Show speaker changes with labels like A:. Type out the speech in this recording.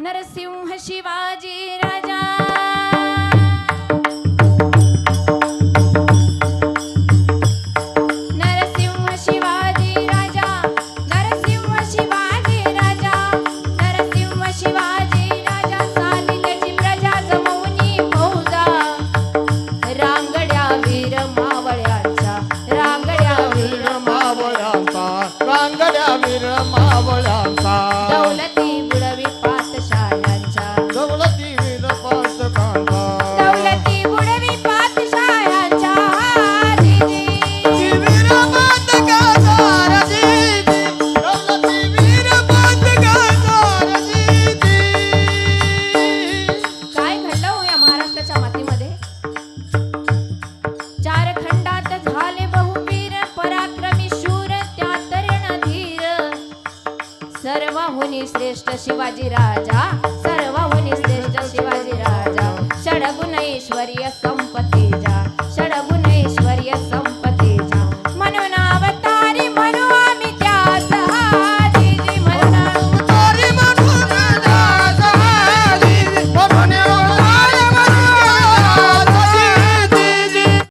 A: नरसिंह शिवाजी राजा। नरसिंह शिवाजी राजा नरसिंह शिवाजी राजा नरसिंह शिवाजी राजा चाली त्याची प्रजा जमवणी फौजा. रांगड्या वीर मावळ्यांच्या रांगड्या वीर
B: वीर रांगड्या वीर मावळ्यांचा.
A: सर्वहुनी श्रेष्ठ शिवाजी राजा सर्वहुनी श्रेष्ठ शिवाजी राजा षडगुण ऐश्वर्य संपत्तीजा